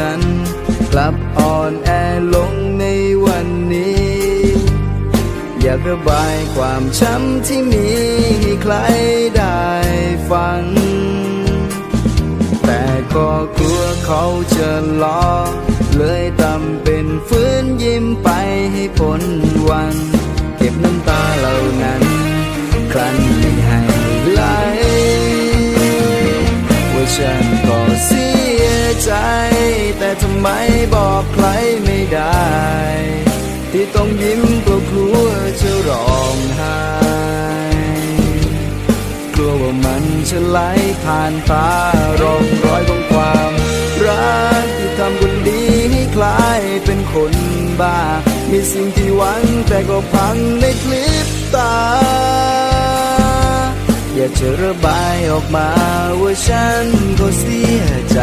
นั้น กลับอ่อนแอลงในวันนี้ อยากระบายความช้ำที่มีให้ใครได้ฟัง แต่ก็กลัวเขาจะล้อ เลยทำเป็นฟื้นยิ้มไปให้พ้นวัน เก็บน้ำตาเหล่านั้น ครั้นไม่ให้ไหลว่าฉันก็ แต่ทำไมบอกใครไม่ได้ ที่ต้องยิ้มก็กลัวจะร้องไห้กลัวว่ามันจะไหลผ่านตาร่องรอยของความรักที่ทำคนดีให้คล้ายเป็นคนบ้า มีสิ่งที่หวังแต่ก็พังในคลิปตา อยากจะระบายออกมาว่าฉันก็เสียใจ